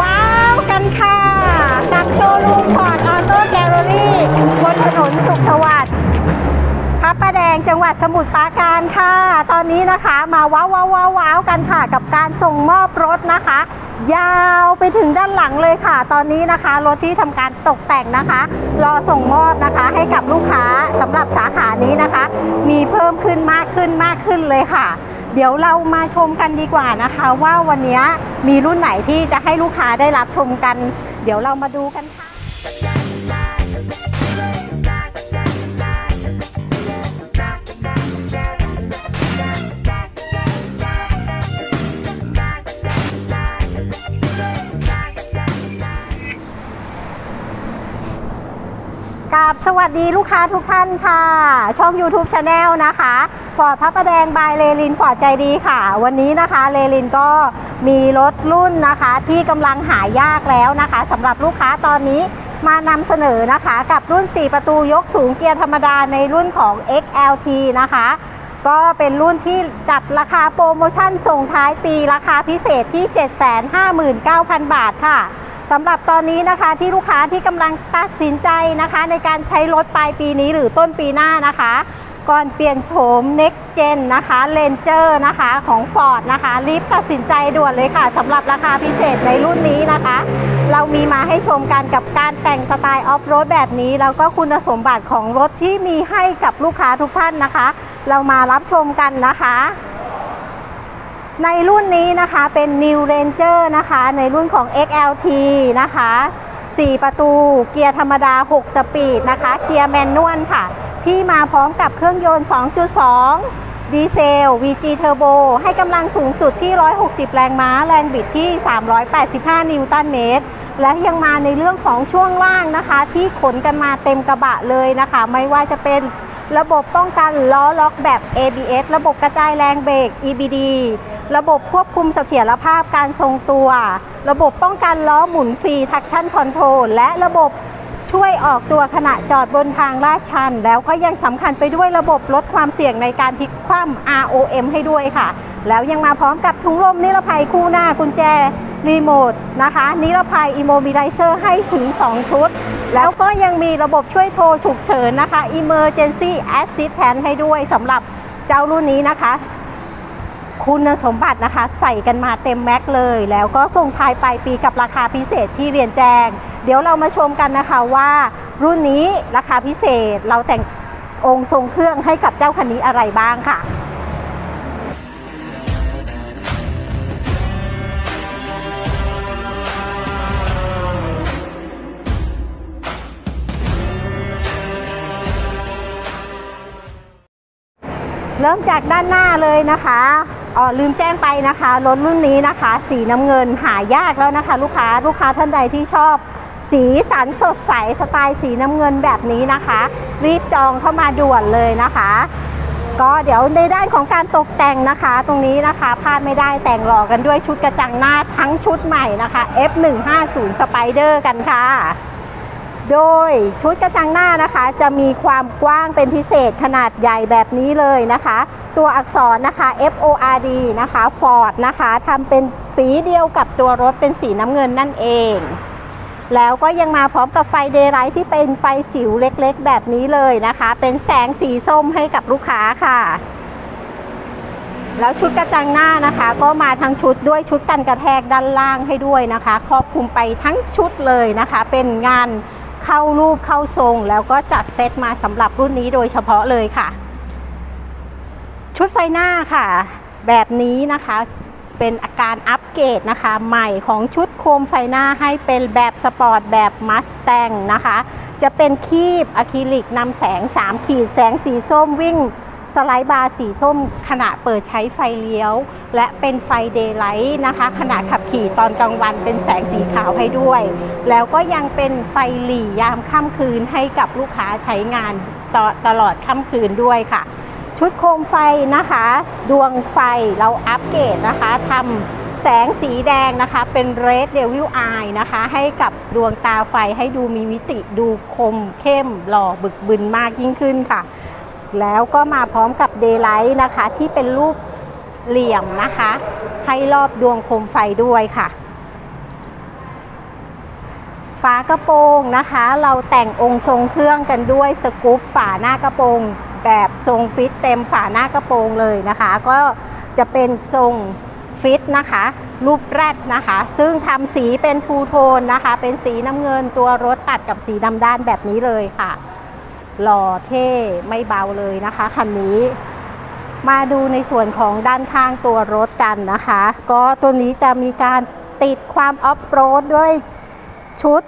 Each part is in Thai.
ว้าวกันค่ะกับโชว์รูมพอร์ตออโต้แกลเลอรี่บนถนนสุขสวัสดิ์พระประแดงจังหวัดสมุทรปราการค่ะ ตอนนี้นะคะมาว้าวว้าวว้าวว้าวกันค่ะ กับการส่งมอบรถนะคะ ยาวไปถึงด้านหลังเลยค่ะ ตอนนี้นะคะรถที่ทำการตกแต่งนะคะ รอส่งมอบนะคะ ให้กับลูกค้าสำหรับสาขานี้นะคะ มีเพิ่มขึ้นมากขึ้นมากขึ้นเลยค่ะ เดี๋ยวเรามาชมกันดีกว่านะคะ ว่าวันนี้มีรุ่นไหนที่จะให้ลูกค้าได้รับชมกัน เดี๋ยวเรามาดูกันค่ะกับสวัสดีลูกค้าทุกท่านค่ะ ช่อง YouTube Channel นะคะ ฟอร์ดพระประแดงบายเลลินฟอร์ดใจดีค่ะ วันนี้นะคะเลลินก็มีรถรุ่นนะคะที่กำลังหายากแล้วนะคะสำหรับลูกค้าตอนนี้มานำเสนอนะคะกับรุ่น 4 ประตูยกสูงเกียร์ธรรมดาในรุ่นของ XLT นะคะ ก็เป็นรุ่นที่จัดราคาโปรโมชั่นส่งท้ายปีราคาพิเศษที่ 759,000 บาทค่ะสำหรับตอนนี้นะคะที่ลูกค้าที่กำลังตัดสินใจนะคะ ในการใช้รถปลายปีนี้หรือต้นปีหน้านะคะ ก่อนเปลี่ยนโฉม Next Gen นะคะ Ranger นะคะของ Ford นะคะ รีบตัดสินใจด่วนเลยค่ะสำหรับราคาพิเศษในรุ่นนี้นะคะ เรามีมาให้ชมกันกับการแต่งสไตล์ออฟโรดแบบนี้ แล้วก็คุณสมบัติของรถที่มีให้กับลูกค้าทุกท่านนะคะ เรามารับชมกันนะคะในรุ่นนี้นะคะเป็น New Ranger นะคะ ในรุ่นของ XLT นะคะ 4 ประตูเกียร์ธรรมดา 6 สปีดนะคะ เกียร์แมนนวลค่ะ ที่มาพร้อมกับเครื่องยนต์ 2.2 ดีเซล VG Turbo ให้กำลังสูงสุดที่ 160 แรงม้า แรงบิดที่ 385 นิวตันเมตร และยังมาในเรื่องของช่วงล่างนะคะ ที่ขนกันมาเต็มกระบะเลยนะคะ ไม่ว่าจะเป็นระบบป้องกันล้อล็อกแบบ ABS ระบบกระจายแรงเบรก EBD ระบบควบคุมเสถียรภาพการทรงตัว ระบบป้องกันล้อหมุนฟรี traction control และระบบ ช่วยออกตัวขณะจอดบนทางลาดชัน แล้วก็ยังสำคัญไปด้วยระบบลดความเสี่ยงในการพลิกคว่ำ ROM ให้ด้วยค่ะ แล้วยังมาพร้อมกับถุงลมนิรภัยคู่หน้ากุญแจรีโมทนะคะ นิรภัย Immobilizer ให้ถึง 2 ชุด แล้วก็ยังมีระบบช่วยโทรฉุกเฉินนะคะ Emergency Assistant ให้ด้วยสำหรับเจ้ารุ่นนี้นะคะ คุณสมบัตินะคะ ใส่กันมาเต็มแม็กเลย แล้วก็ส่งท้ายปลายปีกับราคาพิเศษที่เรียนแจ้ง เดี๋ยวเรามาชมกันนะคะว่า รุ่นนี้ราคาพิเศษเราแต่งองค์ทรงเครื่องให้กับเจ้าคันนี้อะไรบ้างค่ะเริ่มจากด้านหน้าเลยนะคะ อ๋อลืมแจ้งไปนะคะรถรุ่นนี้นะคะ สีน้ำเงินหายากแล้วนะคะ ลูกค้าลูกค้าท่านใดที่ชอบ สีสันสดใสสไตล์สีน้ำเงินแบบนี้นะคะ รีบจองเข้ามาด่วนเลยนะคะ ก็เดี๋ยวในด้านของการตกแต่งนะคะ ตรงนี้นะคะพลาดไม่ได้แต่งหล่อกันด้วยชุดกระจังหน้าทั้งชุดใหม่นะคะ F150 Spider กันค่ะ โดยชุดกระจังหน้านะคะ จะมีความกว้างเป็นพิเศษขนาดใหญ่แบบนี้เลยนะคะ ตัวอักษรนะคะ F O R D นะคะ Ford นะคะทำเป็นสีเดียวกับตัวรถเป็นสีน้ำเงินนั่นเอง แล้วก็ยังมาพร้อมกับไฟเดย์ไลท์ที่เป็นไฟสิวเล็กๆ แบบนี้เลยนะคะ เป็นแสงสีส้มให้กับลูกค้าค่ะ แล้วชุดกระจังหน้านะคะ ก็มาทั้งชุดด้วยชุดกันกระแทกด้านล่างให้ด้วยนะคะ ครอบคลุมไปทั้งชุดเลยนะคะ เป็นงาน เข้ารูปเข้าทรง แล้วก็จัดเซตมาสำหรับรุ่นนี้โดยเฉพาะเลยค่ะ ชุดไฟหน้าค่ะ แบบนี้นะคะเป็นอาการอัปเกรดนะคะ ใหม่ของชุดโคมไฟหน้าให้เป็นแบบสปอร์ตแบบมัสแตงนะคะ จะเป็นคีบอะคริลิกนำแสง 3 ขีดแสงสีส้มวิ่ง สไลด์บาร์สีส้มขณะเปิดใช้ไฟเลี้ยว และเป็นไฟเดย์ไลท์นะคะขณะขับขี่ตอนกลางวันเป็นแสงสีขาวให้ด้วย แล้วก็ยังเป็นไฟหลียามค่ำคืนให้กับลูกค้าใช้งานตตลอดค่ำคืนด้วยค่ะ ชุดโคมไฟนะคะ ดวงไฟเราอัปเกรดนะคะทำแสงสีแดงนะคะ เป็น Red Devil Eye นะคะ ให้กับดวงตาไฟให้ดูมีมิติดูคมเข้มหล่อบึกบึนมากยิ่งขึ้นค่ะ แล้วก็มาพร้อมกับเดย์ไลท์นะคะ ที่เป็นรูปเหลี่ยมนะคะ ให้รอบดวงโคมไฟด้วยค่ะฝากระโปรงนะคะ เราแต่งองค์ทรงเครื่องกันด้วยสกู๊ปฝาหน้ากระโปรง แบบทรงฟิตเต็มฝาหน้ากระโปรงเลยนะคะ ก็จะเป็นทรงฟิตนะคะ รูปแรดนะคะ ซึ่งทำสีเป็นทูโทนนะคะ เป็นสีน้ำเงินตัวรถตัดกับสีดำด้านแบบนี้เลยค่ะ หล่อเท่ไม่เบาเลยนะคะคันนี้ มาดูในส่วนของด้านข้างตัวรถกันนะคะ ก็ตัวนี้จะมีการติดความออฟโรดด้วยชุด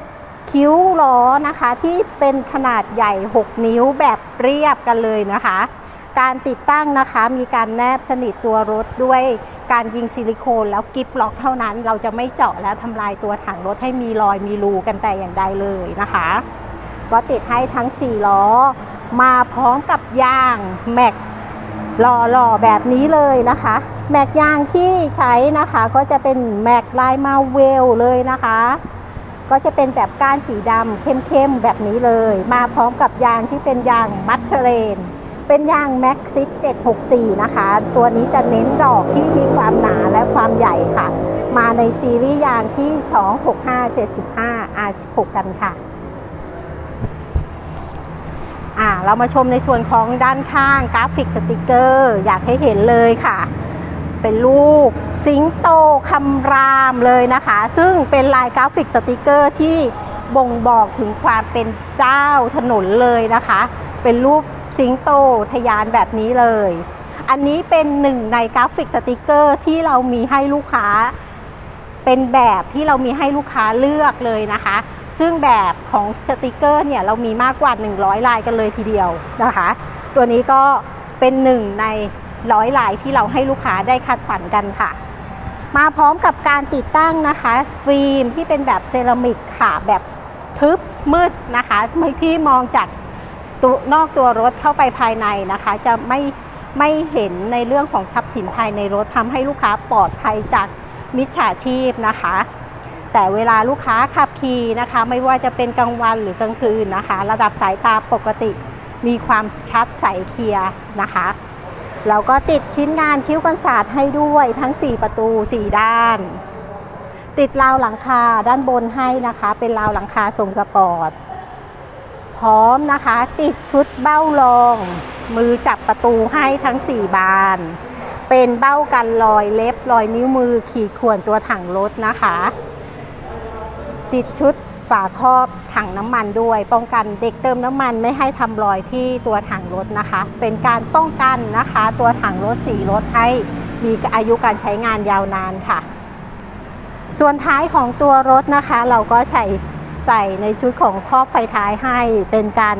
คิ้วล้อนะคะ ที่เป็นขนาดใหญ่ 6 นิ้วแบบเรียบกันเลยนะคะ การติดตั้งนะคะมีการแนบสนิทตัวรถด้วยการยิงซิลิโคนแล้วกิฟล็อกเท่านั้น เราจะไม่เจาะและทำลายตัวถังรถให้มีรอยมีรูกันแต่อย่างใดเลยนะคะ ก็ติดให้ทั้ง 4 ล้อ มาพร้อมกับยางแม็กหล่อๆแบบนี้เลยนะคะ แม็กยางที่ใช้นะคะ ก็จะเป็นแม็กลายมาเวลเลยนะคะ ก็จะเป็นแบบก้านสีดำเข้มๆแบบนี้เลย มาพร้อมกับยางที่เป็นยางมัตเทเรนเป็นยางแม็กซิส764 นะคะ ตัวนี้จะเน้นดอกที่มีความหนาและความใหญ่ค่ะ มาในซีรีส์ยางที่ 265 75 R16 กันค่ะ อ่าเรามาชมในส่วนของด้านข้างกราฟิกสติกเกอร์ อยากให้เห็นเลยค่ะ เป็นรูปสิงโตคำรามเลยนะคะ ซึ่งเป็นลายกราฟิกสติกเกอร์ที่บ่งบอกถึงความเป็นเจ้าถนนเลยนะคะ เป็นรูปสิงโตทะยานแบบนี้เลย อันนี้เป็นหนึ่งในกราฟิกสติกเกอร์ที่เรามีให้ลูกค้า เป็นแบบที่เรามีให้ลูกค้าเลือกเลยนะคะ ซึ่งแบบ ของสติกเกอร์เนี่ยเรามีมากกว่า 100 ลายกันเลยทีเดียวนะคะ ตัวนี้ก็เป็นหนึ่งในร้อยลายที่เราให้ลูกค้าได้คัดสรรกันค่ะ มาพร้อมกับการติดตั้งนะคะ ฟิล์มที่เป็นแบบเซรามิกค่ะ แบบทึบมืดนะคะไม่ที่มองจากตัวนอกตัวรถเข้าไปภายในนะคะ จะไม่ไม่เห็นในเรื่องของทรัพย์สินภายในรถทำให้ลูกค้าปลอดภัยจากมิจฉาชีพนะคะ แต่เวลาลูกค้าขับขี่นะคะ ไม่ว่าจะเป็นกลางวันหรือกลางคืนนะคะ ระดับสายตาปกติมีความชัดใสเคลียร์นะคะเราก็ติดชิ้นงานคิ้วกันศาสตร์ให้ด้วยทั้ง 4 ประตู 4 ด้าน ติดราวหลังคาด้านบนให้นะคะ เป็นราวหลังคาทรงสปอร์ตพร้อมนะคะ ติดชุดเบ้ารอง มือจับประตูให้ทั้ง 4 บาน เป็นเบ้ากันรอยเล็บรอยนิ้วมือขีดข่วนตัวถังรถนะคะ ติดชุดฝาครอบถังน้ำมันด้วย ป้องกันเด็กเติมน้ำมันไม่ให้ทำรอยที่ตัวถังรถนะคะ เป็นการป้องกันนะคะ ตัวถังรถสีรถให้มีอายุการใช้งานยาวนานค่ะ ส่วนท้ายของตัวรถนะคะ เราก็ใส่ใส่ในชุดของครอบไฟท้ายให้เป็นการ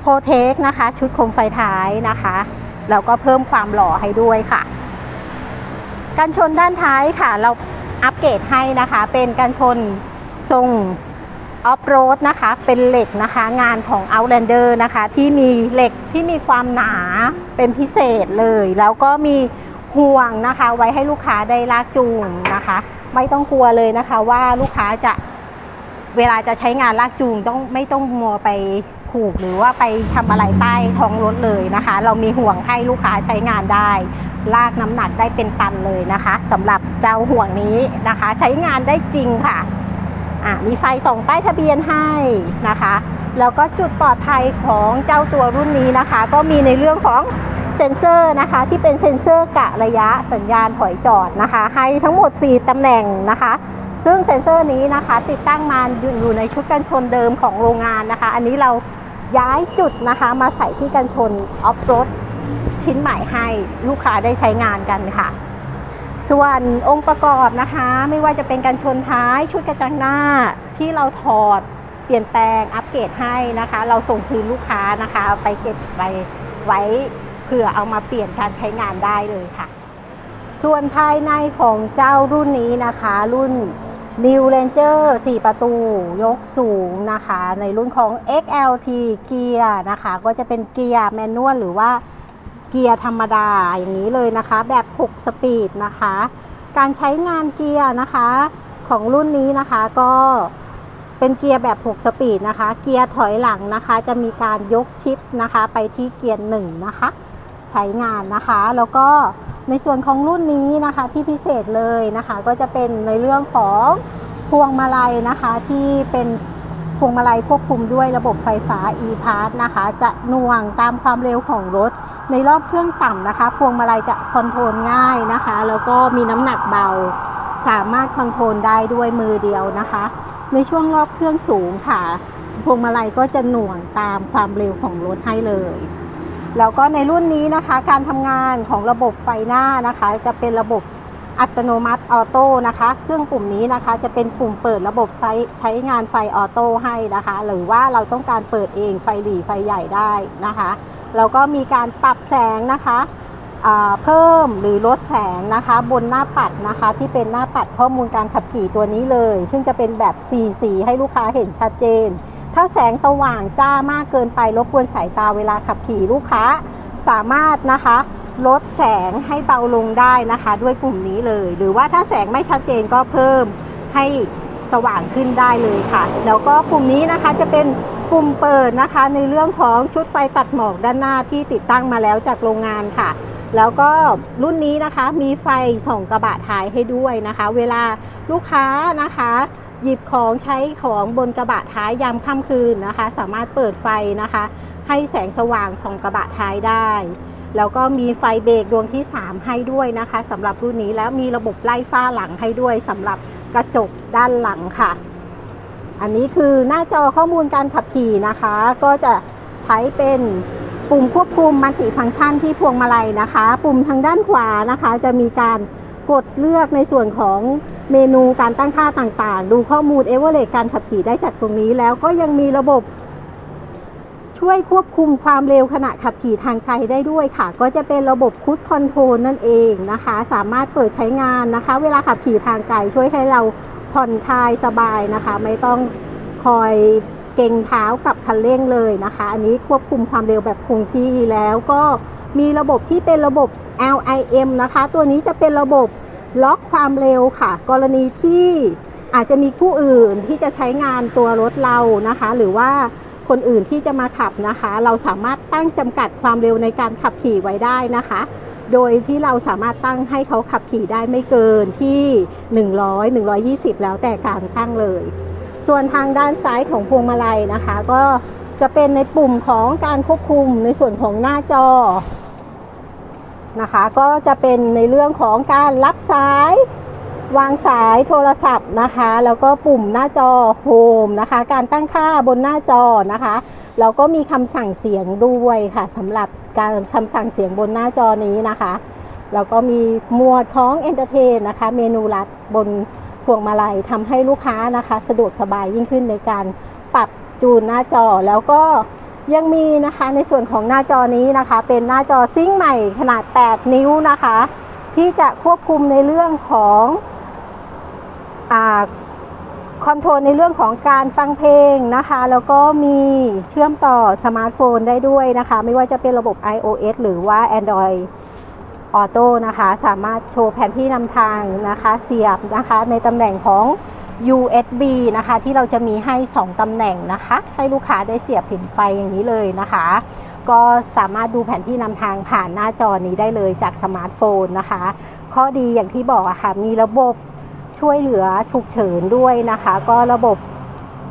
โปรเทคนะคะ ชุดโคมไฟท้ายนะคะแล้วก็เพิ่มความหล่อให้ด้วยค่ะกันชนด้านท้ายค่ะ เราอัปเกรดให้นะคะ เป็นกันชน ทรงออฟโรดนะคะ เป็นเหล็กนะคะ งานของ Outlander นะคะ ที่มีเหล็กที่มีความหนาเป็นพิเศษเลย แล้วก็มีห่วงนะคะ ไว้ให้ลูกค้าได้ลากจูงนะคะ ไม่ต้องกลัวเลยนะคะว่าลูกค้าจะเวลาจะใช้งานลากจูงต้องไม่ต้องมัวไปขูกหรือว่าไปทำอะไรใต้ท้องรถเลยนะคะ เรามีห่วงให้ลูกค้าใช้งานได้ ลากน้ำหนักได้เป็นตันเลยนะคะสำหรับเจ้าห่วงนี้นะคะ ใช้งานได้จริงค่ะ อะมีไฟส่องป้ายทะเบียนให้นะคะแล้วก็จุดปลอดภัยของเจ้าตัวรุ่นนี้นะคะ ก็มีในเรื่องของเซ็นเซอร์นะคะ ที่เป็นเซ็นเซอร์กะระยะสัญญาณถอยจอดนะคะ ให้ทั้งหมด 4ตำแหน่งนะคะ ซึ่งเซ็นเซอร์นี้นะคะ ติดตั้งมาอยู่ในชุดกันชนเดิมของโรงงานนะคะ อันนี้เราย้ายจุดนะคะมาใส่ที่กันชนออฟโรดชิ้นใหม่ให้ลูกค้าได้ใช้งานกันค่ะ ส่วนองค์ประกอบนะคะ ไม่ว่าจะเป็นกันชนท้ายชุดกระจังหน้าที่เราถอดเปลี่ยนแปลงอัปเกรดให้นะคะ เราส่งคืนลูกค้านะคะไปเก็บไปไว้เผื่อเอามาเปลี่ยนการใช้งานได้เลยค่ะ ส่วนภายในของเจ้ารุ่นนี้นะคะ รุ่น New Ranger 4 ประตูยกสูงนะคะ ในรุ่นของ XLT เกียร์นะคะ ก็จะเป็นเกียร์แมนนวลหรือว่า เกียร์ธรรมดาอย่างนี้เลยนะคะ แบบ 6 สปีดนะคะ การใช้งานเกียร์นะคะของรุ่นนี้นะคะก็เป็นเกียร์แบบ 6 สปีดนะคะ เกียร์ถอยหลังนะคะ จะมีการยกชิปนะคะ ไปที่เกียร์1นะคะ ใช้งานนะคะ แล้วก็ในส่วนของรุ่นนี้นะคะที่พิเศษเลยนะคะ ก็จะเป็นในเรื่องของพวงมาลัยนะคะที่เป็นพวงมาลัยควบคุมด้วยระบบไฟฟ้า e-pass นะคะ จะหน่วงตามความเร็วของรถ ในรอบเครื่องต่ำนะคะ พวงมาลัยจะคอนโทรลง่ายนะคะ แล้วก็มีน้ำหนักเบา สามารถคอนโทรลได้ด้วยมือเดียวนะคะ ในช่วงรอบเครื่องสูงค่ะ พวงมาลัยก็จะหน่วงตามความเร็วของรถให้เลย แล้วก็ในรุ่นนี้นะคะ การทำงานของระบบไฟหน้านะคะ จะเป็นระบบอัตโนมัติออโต้นะคะ ซึ่งปุ่มนี้นะคะจะเป็นปุ่มเปิดระบบไฟใช้งานไฟออโต้ให้นะคะ หรือว่าเราต้องการเปิดเองไฟหลีไฟใหญ่ได้นะคะ แล้วก็มีการปรับแสงนะคะอ่าเพิ่มหรือลดแสงนะคะ บนหน้าปัดนะคะ ที่เป็นหน้าปัดข้อมูลการขับขี่ตัวนี้เลย ซึ่งจะเป็นแบบสีสีให้ลูกค้าเห็นชัดเจน ถ้าแสงสว่างจ้ามากเกินไปรบกวนสายตาเวลาขับขี่ลูกค้า สามารถนะคะลดแสงให้เบาลงได้นะคะ ด้วยปุ่มนี้เลย หรือว่าถ้าแสงไม่ชัดเจนก็เพิ่มให้สว่างขึ้นได้เลยค่ะ แล้วก็ปุ่มนี้นะคะจะเป็น ปุ่มเปิดนะคะ ในเรื่องของชุดไฟตัดหมอกด้านหน้าที่ติดตั้งมาแล้วจากโรงงานค่ะ แล้วก็รุ่นนี้นะคะมีไฟส่องกระบะท้ายให้ด้วยนะคะ เวลาลูกค้านะคะ หยิบของใช้ของบนกระบะท้ายยามค่ำคืนนะคะ สามารถเปิดไฟนะคะ ให้แสงสว่างส่องกระบะท้ายได้แล้วก็มีไฟเบรกดวงที่ 3 ให้ด้วยนะคะสำหรับรุ่นนี้แล้วมีระบบไล่ฟ้าหลังให้ด้วยสำหรับกระจกด้านหลังค่ะ อันนี้คือหน้าจอข้อมูลการขับขี่นะคะ ก็จะใช้เป็นปุ่มควบคุมมัลติฟังก์ชันที่พวงมาลัยนะคะ ปุ่มทางด้านขวานะคะ จะมีการกดเลือกในส่วนของเมนูการตั้งค่าต่างๆ ดูข้อมูลเอเวอร์เรการขับขี่ได้จากตรงนี้ แล้วก็ยังมีระบบช่วยควบคุมความเร็วขณะขับขี่ทางไกลได้ด้วยค่ะ ก็จะเป็นระบบคุดคอนโทรลนั่นเองนะคะ สามารถเปิดใช้งานนะคะ เวลาขับขี่ทางไกลช่วยให้เรา ผ่อนคลายสบายนะคะ ไม่ต้องคอยเก่งเท้ากับคันเร่งเลยนะคะ อันนี้ควบคุมความเร็วแบบคงที่แล้วก็มีระบบที่เป็นระบบ LIM นะคะ ตัวนี้จะเป็นระบบล็อกความเร็วค่ะ กรณีที่อาจจะมีผู้อื่นที่จะใช้งานตัวรถเรานะคะ หรือว่าคนอื่นที่จะมาขับนะคะ เราสามารถตั้งจำกัดความเร็วในการขับขี่ไว้ได้นะคะ โดยที่เราสามารถตั้งให้เขาขับขี่ได้ไม่เกินที่ 100 120 แล้วแต่การตั้งเลย ส่วนทางด้านซ้ายของพวงมาลัยนะคะ ก็จะเป็นในปุ่มของการควบคุมในส่วนของหน้าจอนะคะ ก็จะเป็นในเรื่องของการรับสาย วางสายโทรศัพท์นะคะ แล้วก็ปุ่มหน้าจอโฮมนะคะ การตั้งค่าบนหน้าจอนะคะ แล้วก็มีคำสั่งเสียงด้วยค่ะสำหรับการคำสั่งเสียงบนหน้าจอนี้นะคะแล้วก็มีหมวดของ Entertain นนะคะ เมนูลัดบนพวงมาลัยทำให้ลูกค้านะคะ สะดวกสบายยิ่งขึ้นในการปรับจูนหน้าจอแล้วก็ยังมีนะคะในส่วนของหน้าจอนี้นะคะ เป็นหน้าจอซิงค์ใหม่ขนาด 8 นิ้วนะคะ ที่จะควบคุมในเรื่องของอ่า คอนโทรลในเรื่องของการฟังเพลงนะคะ แล้วก็มีเชื่อมต่อสมาร์ทโฟนได้ด้วยนะคะ ไม่ว่าจะเป็นระบบ iOS หรือว่า Android ออโต้นะคะ สามารถโชว์แผนที่นำทางนะคะ เสียบนะคะ ในตำแหน่งของ USB นะคะ ที่เราจะมีให้ 2ตำแหน่งนะคะ ให้ลูกค้าได้เสียบผินไฟอย่างนี้เลยนะคะ ก็สามารถดูแผนที่นำทางผ่านหน้าจอนี้ได้เลยจากสมาร์ทโฟนนะคะ ข้อดีอย่างที่บอกอะค่ะ มีระบบ ช่วยเหลือฉุกเฉินด้วยนะคะ ก็ระบบ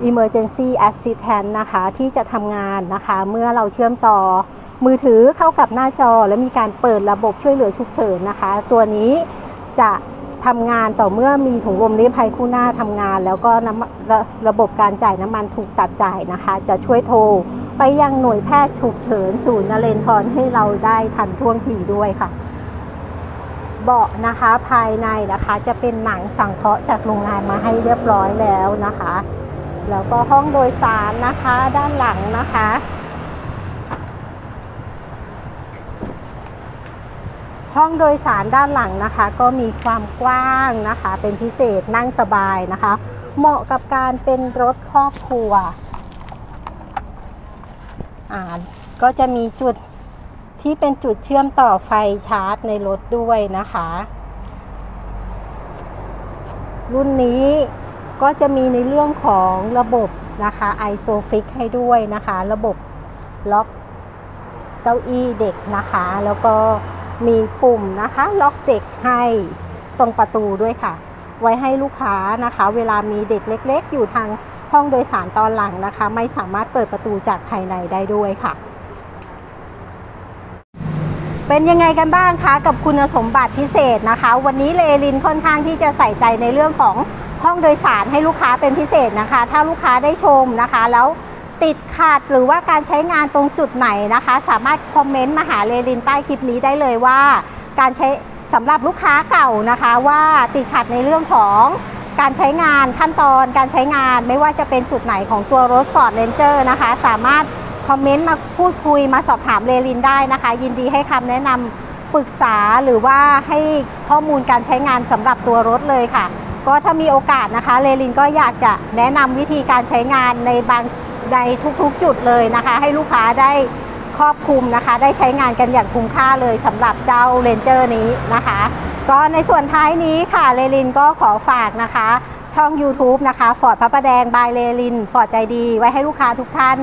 Emergency Assistant นะคะ ที่จะทำงานนะคะ เมื่อเราเชื่อมต่อมือถือเข้ากับหน้าจอ แล้วมีการเปิดระบบช่วยเหลือฉุกเฉินนะคะ ตัวนี้จะทำงานต่อเมื่อมีถุงลมนิรภัยคู่หน้าทำงาน แล้วก็น้ำระระบบการจ่ายน้ำมันถูกตัดจ่ายนะคะ จะช่วยโทร ไปยังหน่วยแพทย์ฉุกเฉิน ศูนย์นเรนทรให้เราได้ทันท่วงทีด้วยค่ะ เบาะนะคะภายในนะคะจะเป็นหนังสังเคราะห์จากโรงงานมาให้เรียบร้อยแล้วนะคะ แล้วก็ห้องโดยสารนะคะด้านหลังนะคะ ห้องโดยสารด้านหลังนะคะ ก็มีความกว้างนะคะ เป็นพิเศษนั่งสบายนะคะ เหมาะกับการเป็นรถครอบครัวอ่าก็จะมีจุด ที่เป็นจุดเชื่อมต่อไฟชาร์จในรถด้วยนะคะ รุ่นนี้ก็จะมีในเรื่องของระบบนะคะ ISOFIX ให้ด้วยนะคะ ระบบล็อกเก้าอี้เด็กนะคะ แล้วก็มีปุ่มนะคะ ล็อกเด็กให้ตรงประตูด้วยค่ะ ไว้ให้ลูกค้านะคะ เวลามีเด็กเล็ก ๆ อยู่ทางห้องโดยสารตอนหลังนะคะ ไม่สามารถเปิดประตูจากภายในได้ด้วยค่ะ เป็นยังไงกันบ้างคะกับคุณสมบัติพิเศษนะคะ วันนี้เลลินค่อนข้างที่จะใส่ใจในเรื่องของห้องโดยสารให้ลูกค้าเป็นพิเศษนะคะ ถ้าลูกค้าได้ชมนะคะ แล้วติดขัดหรือว่าการใช้งานตรงจุดไหนนะคะ สามารถคอมเมนต์มาหาเลลินใต้คลิปนี้ได้เลยว่า การใช้สำหรับลูกค้าเก่านะคะ ว่าติดขัดในเรื่องของการใช้งานขั้นตอนการใช้งานไม่ว่าจะเป็นจุดไหนของตัวรถ Ford Ranger นะคะ สามารถ คอมเมนต์มาพูดคุยมาสอบถามเลลินได้นะคะ ยินดีให้คำแนะนำปรึกษาหรือว่าให้ข้อมูลการใช้งานสำหรับตัวรถเลยค่ะ ก็ถ้ามีโอกาสนะคะเลลินก็อยากจะแนะนำวิธีการใช้งานในบางในทุกๆจุดเลยนะคะ ให้ลูกค้าได้ครอบคลุมนะคะ ได้ใช้งานกันอย่างคุ้มค่าเลยสำหรับเจ้าเรนเจอร์นี้นะคะ ก็ในส่วนท้ายนี้ค่ะเลลินก็ขอฝากนะคะ ช่อง YouTube นะคะฟอร์ดพระประแดงบายเลลินฟอร์ดใจดี ไว้ให้ลูกค้าทุกท่าน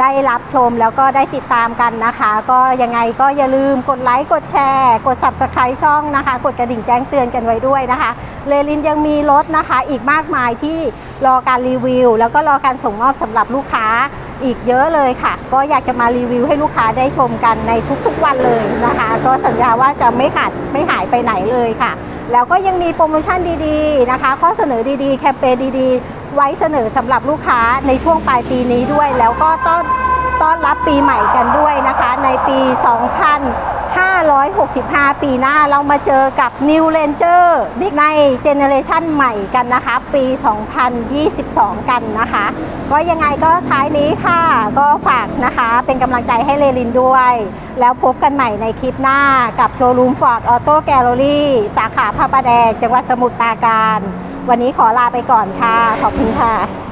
ได้รับชมแล้วก็ได้ติดตามกันนะคะ ก็ยังไงก็อย่าลืมกดไลค์กดแชร์ กด Subscribe ช่องนะคะ กดกระดิ่งแจ้งเตือนกันไว้ด้วยนะคะ เลลินยังมีรถนะคะ อีกมากมายที่รอการรีวิว แล้วก็รอการส่งมอบสำหรับลูกค้า อีกเยอะเลยค่ะ ก็อยากจะมารีวิวให้ลูกค้าได้ชมกันในทุกๆวันเลยนะคะ ก็สัญญาว่าจะไม่ขาดไม่หายไปไหนเลยค่ะ แล้วก็ยังมีโปรโมชั่นดีๆนะคะ ข้อเสนอดีๆ แคมเปญดีๆ ไว้เสนอสำหรับลูกค้าในช่วงปลายปีนี้ด้วย แล้วก็ต้อนต้อนรับปีใหม่กันด้วยนะคะ ในปี 2000 2565 ปีหน้าเรามาเจอกับ New Ranger ในเจเนอเรชันใหม่กันนะคะ ปี 2022 กันนะคะ ก็ยังไงก็ท้ายนี้ค่ะ ก็ฝากนะคะเป็นกำลังใจให้เลลินด้วย แล้วพบกันใหม่ในคลิปหน้ากับโชว์รูมฟอร์ดออโต้แกลเลอรี่สาขาพระประแดงจังหวัดสมุทรปราการ วันนี้ขอลาไปก่อนค่ะ ขอบคุณค่ะ